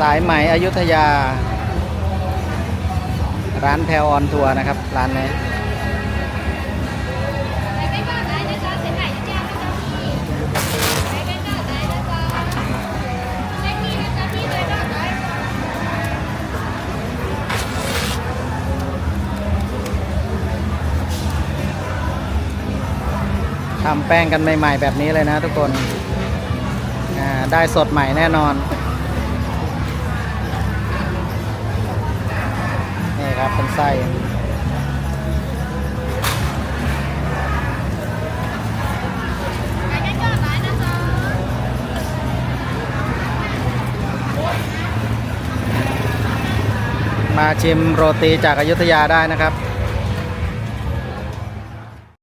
สายไหมอยุธยา ร้านแพลออนทัวร์นะครับ ร้านนี้ไหนทำแป้งกันใหม่ ๆ แบบนี้เลยนะทุกคนอ่าได้สดใหม่แน่นอน นี่ครับเป็นไส้มาชิมโรตีจากอยุธยาได้นะครับ